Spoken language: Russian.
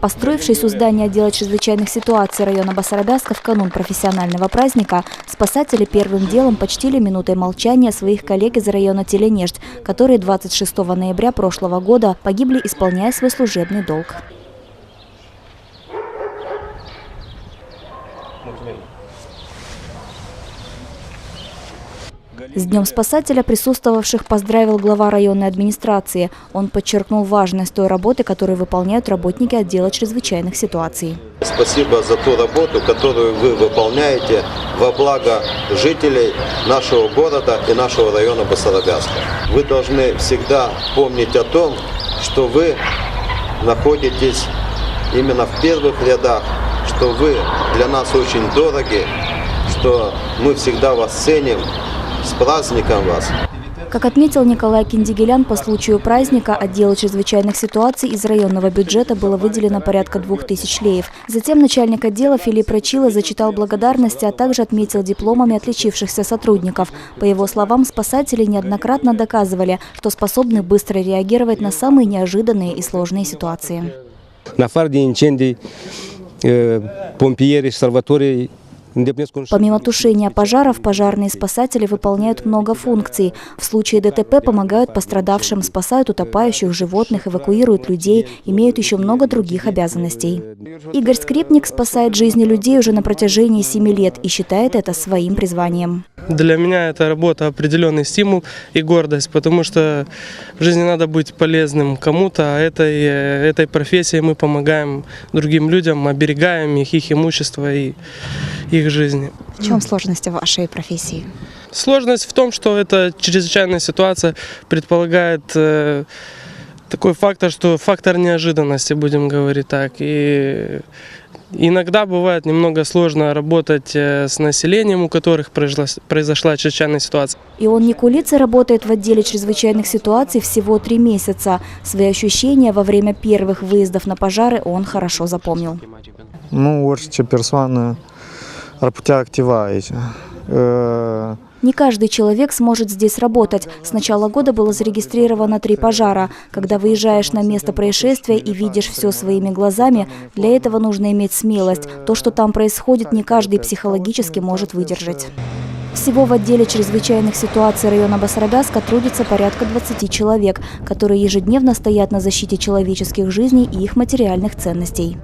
Построившись у здания отдела чрезвычайных ситуаций района Басарабяска в канун профессионального праздника, спасатели первым делом почтили минутой молчания своих коллег из района Теленеждь, которые 26 ноября прошлого года погибли, исполняя свой служебный долг. С Днем спасателя присутствовавших поздравил глава районной администрации. Он подчеркнул важность той работы, которую выполняют работники отдела чрезвычайных ситуаций. Спасибо за ту работу, которую вы выполняете во благо жителей нашего города и нашего района Басарабяска. Вы должны всегда помнить о том, что вы находитесь именно в первых рядах, что вы для нас очень дороги, что мы всегда вас ценим. С праздником вас! Как отметил Николай Киндигелян, по случаю праздника отделу чрезвычайных ситуаций из районного бюджета было выделено порядка двух тысяч леев. Затем начальник отдела Филипп Рачила зачитал благодарности, а также отметил дипломами отличившихся сотрудников. По его словам, спасатели неоднократно доказывали, что способны быстро реагировать на самые неожиданные и сложные ситуации. На фарде инцендий, э, помпиери, сальватории Помимо тушения пожаров, пожарные спасатели выполняют много функций. В случае ДТП помогают пострадавшим, спасают утопающих животных, эвакуируют людей, имеют еще много других обязанностей. Игорь Скрипник спасает жизни людей уже на протяжении семи лет и считает это своим призванием. Для меня эта работа определенный стимул и гордость, потому что в жизни надо быть полезным кому-то, а этой, этой профессией мы помогаем другим людям, оберегаем их, их имущество и их жизни. В чем сложность вашей профессии? Сложность в том, что это чрезвычайная ситуация предполагает э, такой фактор, что фактор неожиданности, будем говорить так. И иногда бывает немного сложно работать э, с населением, у которых произошла, произошла чрезвычайная ситуация. И он Никулицы работает в отделе чрезвычайных ситуаций всего три месяца. Свои ощущения во время первых выездов на пожары он хорошо запомнил. Ну, orice persoană Не каждый человек сможет здесь работать. С начала года было зарегистрировано три пожара. Когда выезжаешь на место происшествия и видишь все своими глазами, для этого нужно иметь смелость. То, что там происходит, не каждый психологически может выдержать. Всего в отделе чрезвычайных ситуаций района Басарабяска трудится порядка 20 человек, которые ежедневно стоят на защите человеческих жизней и их материальных ценностей.